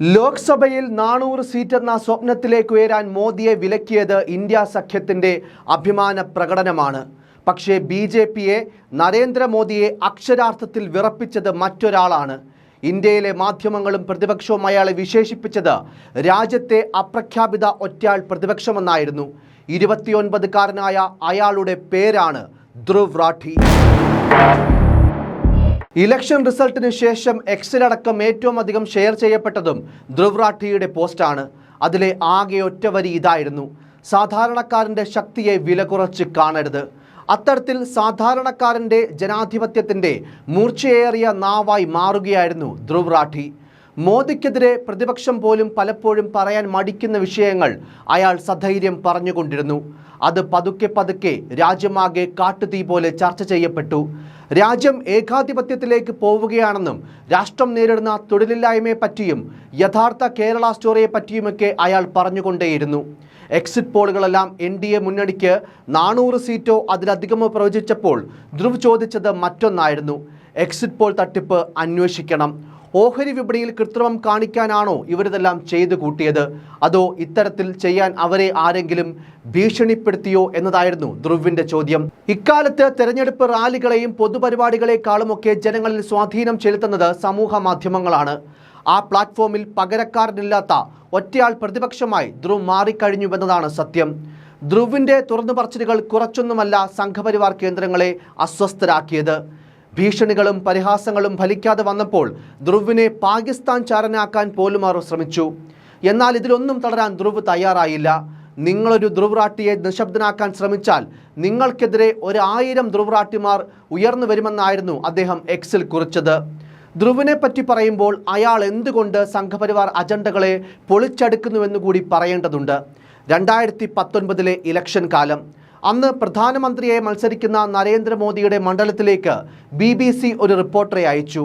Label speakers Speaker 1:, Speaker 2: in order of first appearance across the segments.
Speaker 1: ലോക്സഭയിൽ നാനൂറ് സീറ്റെന്ന സ്വപ്നത്തിലേക്ക് ഉയരാൻ മോദിയെ വിലക്കിയത് ഇന്ത്യ സഖ്യത്തിന്റെ അഭിമാന പ്രകടനമാണ്. പക്ഷേ ബി ജെ പിയെ നരേന്ദ്രമോദിയെ അക്ഷരാർത്ഥത്തിൽ വിറപ്പിച്ചത് മറ്റൊരാളാണ്. ഇന്ത്യയിലെ മാധ്യമങ്ങളും പ്രതിപക്ഷവും അയാളെ വിശേഷിപ്പിച്ചത് രാജ്യത്തെ അപ്രഖ്യാപിത ഒറ്റയാൾ പ്രതിപക്ഷമെന്നായിരുന്നു. ഇരുപത്തിയൊൻപതുകാരനായ അയാളുടെ പേരാണ് ധ്രുവ് റാഠി. ഇലക്ഷൻ റിസൾട്ടിന് ശേഷം എക്സിലടക്കം ഏറ്റവും അധികം ഷെയർ ചെയ്യപ്പെട്ടതും ധ്രുവ് റാഠിയുടെ പോസ്റ്റാണ്. അതിലെ ആകെ ഒറ്റവരി ഇതായിരുന്നു. സാധാരണക്കാരന്റെ ശക്തിയെ വില കുറച്ച് കാണരുത്. അത്തരത്തിൽ സാധാരണക്കാരന്റെ ജനാധിപത്യത്തിന്റെ മൂർച്ചയേറിയ നാവായി മാറുകയായിരുന്നു ധ്രുവ് റാഠി മോദിക്കെതിരെ പ്രതിപക്ഷം പോലും പലപ്പോഴും പറയാൻ മടിക്കുന്ന വിഷയങ്ങൾ അയാൾ സധൈര്യം പറഞ്ഞുകൊണ്ടിരുന്നു. അത് പതുക്കെ പതുക്കെ രാജ്യമാകെ കാട്ടുതീ പോലെ ചർച്ച ചെയ്യപ്പെട്ടു. രാജ്യം ഏകാധിപത്യത്തിലേക്ക് പോവുകയാണെന്നും രാഷ്ട്രം നേരിടുന്ന തൊഴിലില്ലായ്മയെ പറ്റിയും യഥാർത്ഥ കേരള സ്റ്റോറിയെ പറ്റിയുമൊക്കെ അയാൾ പറഞ്ഞുകൊണ്ടേയിരുന്നു. എക്സിറ്റ് പോളുകളെല്ലാം എൻ ഡി എ മുന്നണിക്ക് നാനൂറ് സീറ്റോ അതിലധികമോ പ്രവചിച്ചപ്പോൾ ധ്രുവ് ചോദിച്ചത് മറ്റൊന്നായിരുന്നു. എക്സിറ്റ് പോൾ തട്ടിപ്പ് അന്വേഷിക്കണം. ഓഹരി വിപണിയിൽ കൃത്രിമം കാണിക്കാനാണോ ഇവരിതെല്ലാം ചെയ്തു കൂട്ടിയത്? അതോ ഇത്തരത്തിൽ ചെയ്യാൻ അവരെ ആരെങ്കിലും ഭീഷണിപ്പെടുത്തിയോ എന്നതായിരുന്നു ധ്രുവിന്റെ ചോദ്യം. ഇക്കാലത്ത് തെരഞ്ഞെടുപ്പ് റാലികളെയും പൊതുപരിപാടികളെക്കാളുമൊക്കെ ജനങ്ങളിൽ സ്വാധീനം ചെലുത്തുന്നത് സമൂഹ മാധ്യമങ്ങളാണ്. ആ പ്ലാറ്റ്ഫോമിൽ പകരക്കാരനില്ലാത്ത ഒറ്റയാൾ പ്രതിപക്ഷമായി ധ്രുവ് മാറിക്കഴിഞ്ഞുവെന്നതാണ് സത്യം. ധ്രുവിന്റെ തുറന്നു പറച്ചിലുകൾ കുറച്ചൊന്നുമല്ല സംഘപരിവാർ കേന്ദ്രങ്ങളെ അസ്വസ്ഥരാക്കിയത്. ഭീഷണികളും പരിഹാസങ്ങളും ഫലിക്കാതെ വന്നപ്പോൾ ധ്രുവിനെ പാകിസ്ഥാൻ ചാരനാക്കാൻ പോലും അവർ ശ്രമിച്ചു. എന്നാൽ ഇതിലൊന്നും തളരാൻ ധ്രുവ് തയ്യാറായില്ല. നിങ്ങളൊരു ധ്രുവറാട്ടിയെ നിശബ്ദനാക്കാൻ ശ്രമിച്ചാൽ നിങ്ങൾക്കെതിരെ ഒരായിരം ധ്രുവറാട്ടിമാർ ഉയർന്നു വരുമെന്നായിരുന്നു അദ്ദേഹം എക്സിൽ കുറിച്ചത്. ധ്രുവിനെ പറ്റി പറയുമ്പോൾ അയാൾ എന്തുകൊണ്ട് സംഘപരിവാർ അജണ്ടകളെ പൊളിച്ചെടുക്കുന്നുവെന്ന് കൂടി പറയേണ്ടതുണ്ട്. രണ്ടായിരത്തി പത്തൊൻപതിലെ ഇലക്ഷൻ കാലം. അന്ന് പ്രധാനമന്ത്രിയെ മത്സരിക്കുന്ന നരേന്ദ്രമോദിയുടെ മണ്ഡലത്തിലേക്ക് ബി ബി സി ഒരു റിപ്പോർട്ടറെ അയച്ചു.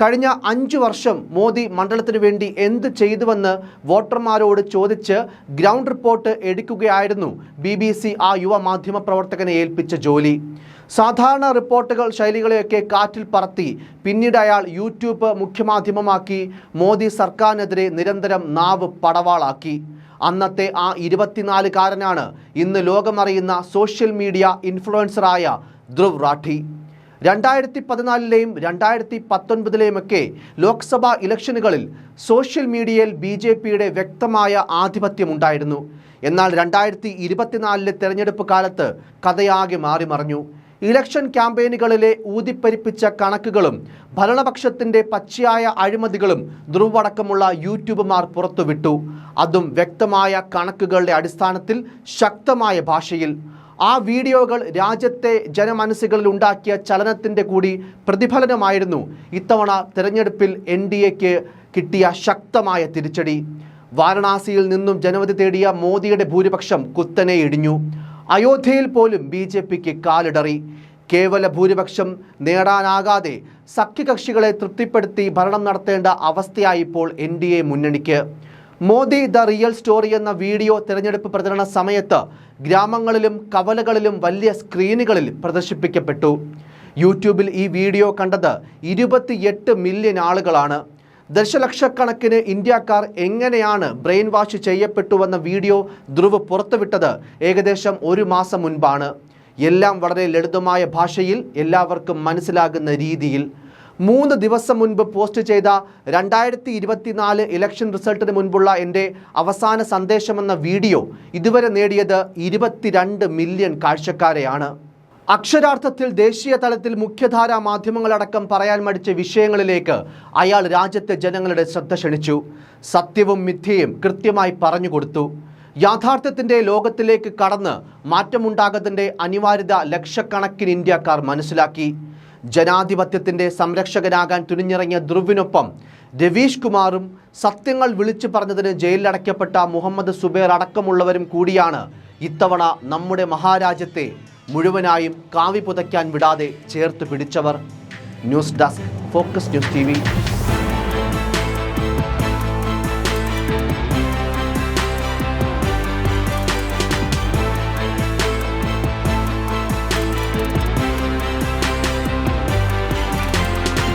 Speaker 1: കഴിഞ്ഞ അഞ്ചു വർഷം മോദി മണ്ഡലത്തിനു വേണ്ടി എന്ത് ചെയ്തുവെന്ന് വോട്ടർമാരോട് ചോദിച്ച് ഗ്രൗണ്ട് റിപ്പോർട്ട് എടുക്കുകയായിരുന്നു ബി ബി സി ആ യുവ മാധ്യമ പ്രവർത്തകനെ ഏൽപ്പിച്ച ജോലി. സാധാരണ റിപ്പോർട്ടുകൾ ശൈലികളെയൊക്കെ കാറ്റിൽ പറത്തി പിന്നീട് അയാൾ യൂട്യൂബ് മുഖ്യമാധ്യമമാക്കി മോദി സർക്കാരിനെതിരെ നിരന്തരം നാവ് പടവാളാക്കി. അന്നത്തെ ആ ഇരുപത്തിനാലുകാരനാണ് ഇന്ന് ലോകമറിയുന്ന സോഷ്യൽ മീഡിയ ഇൻഫ്ലുവൻസറായ ധ്രുവ് റാഠി. രണ്ടായിരത്തി പതിനാലിലെയും രണ്ടായിരത്തി പത്തൊൻപതിലെയുമൊക്കെ ലോക്സഭാ ഇലക്ഷനുകളിൽ സോഷ്യൽ മീഡിയയിൽ ബി ജെ പിയുടെ വ്യക്തമായ ആധിപത്യമുണ്ടായിരുന്നു. എന്നാൽ രണ്ടായിരത്തി ഇരുപത്തിനാലിലെ തെരഞ്ഞെടുപ്പ് കാലത്ത് കഥയാകെ മാറിമറിഞ്ഞു. ഇലക്ഷൻ ക്യാമ്പയിനുകളിലെ ഊതിപ്പരിപ്പിച്ച കണക്കുകളും ഭരണപക്ഷത്തിന്റെ പച്ചയായ അഴിമതികളും ധ്രുവടക്കമുള്ള യൂട്യൂബുമാർ പുറത്തുവിട്ടു. അതും വ്യക്തമായ കണക്കുകളുടെ അടിസ്ഥാനത്തിൽ ശക്തമായ ഭാഷയിൽ. ആ വീഡിയോകൾ രാജ്യത്തെ ജനമനസ്സുകളിൽ ഉണ്ടാക്കിയ ചലനത്തിന്റെ കൂടി പ്രതിഫലനമായിരുന്നു ഇത്തവണ തിരഞ്ഞെടുപ്പിൽ എൻ ഡി എക്ക് കിട്ടിയ ശക്തമായ തിരിച്ചടി. വാരണാസിയിൽ നിന്നും ജനവധി തേടിയ മോദിയുടെ ഭൂരിപക്ഷം കുത്തനെ ഇടിഞ്ഞു. അയോധ്യയിൽ പോലും ബി ജെ പിക്ക് കാലിടറി. കേവല ഭൂരിപക്ഷം നേടാനാകാതെ സഖ്യകക്ഷികളെ തൃപ്തിപ്പെടുത്തി ഭരണം നടത്തേണ്ട അവസ്ഥയായിപ്പോൾ എൻ ഡി എ മുന്നണിക്ക്. മോദി ദ റിയൽ സ്റ്റോറി എന്ന വീഡിയോ തിരഞ്ഞെടുപ്പ് പ്രചരണ സമയത്ത് ഗ്രാമങ്ങളിലും കവലകളിലും വലിയ സ്ക്രീനുകളിൽ പ്രദർശിപ്പിക്കപ്പെട്ടു. യൂട്യൂബിൽ ഈ വീഡിയോ കണ്ടത് ഇരുപത്തിയെട്ട് മില്യൺ ആളുകളാണ്. ദശലക്ഷക്കണക്കിന് ഇന്ത്യക്കാർ എങ്ങനെയാണ് ബ്രെയിൻ വാഷ് ചെയ്യപ്പെട്ടുവെന്ന വീഡിയോ ധ്രുവ് പുറത്തുവിട്ടത് ഏകദേശം ഒരു മാസം മുൻപാണ്. എല്ലാം വളരെ ലളിതമായ ഭാഷയിൽ എല്ലാവർക്കും മനസ്സിലാകുന്ന രീതിയിൽ. മൂന്ന് ദിവസം മുൻപ് പോസ്റ്റ് ചെയ്ത രണ്ടായിരത്തി ഇരുപത്തിനാല് ഇലക്ഷൻ റിസൾട്ടിന് മുൻപുള്ള എന്റെ അവസാന സന്ദേശമെന്ന വീഡിയോ ഇതുവരെ നേടിയത് ഇരുപത്തിരണ്ട് മില്യൺ കാഴ്ചക്കാരെയാണ്. അക്ഷരാർത്ഥത്തിൽ ദേശീയ തലത്തിൽ മുഖ്യധാരാ മാധ്യമങ്ങളടക്കം പറയാൻ മടിച്ച വിഷയങ്ങളിലേക്ക് അയാൾ രാജ്യത്തെ ജനങ്ങളുടെ ശ്രദ്ധ ക്ഷണിച്ചു. സത്യവും മിഥ്യയും കൃത്യമായി പറഞ്ഞു കൊടുത്തു. യാഥാർത്ഥ്യത്തിന്റെ ലോകത്തിലേക്ക് കടന്ന് മാറ്റമുണ്ടാകത്തിന്റെ അനിവാര്യത ലക്ഷക്കണക്കിന് ഇന്ത്യക്കാർ മനസ്സിലാക്കി. ജനാധിപത്യത്തിന്റെ സംരക്ഷകനാകാൻ തുനിഞ്ഞിറങ്ങിയ ധ്രുവിനൊപ്പം രവീഷ് കുമാറും സത്യങ്ങൾ വിളിച്ചു പറഞ്ഞതിന് ജയിലിലടയ്ക്കപ്പെട്ട മുഹമ്മദ് സുബേർ അടക്കമുള്ളവരും കൂടിയാണ് ഇത്തവണ നമ്മുടെ മഹാരാജ്യത്തെ മുഴുവനായും കാവി പുതയ്ക്കാൻ വിടാതെ ചേർത്ത് പിടിച്ചവർ. News desk focus news T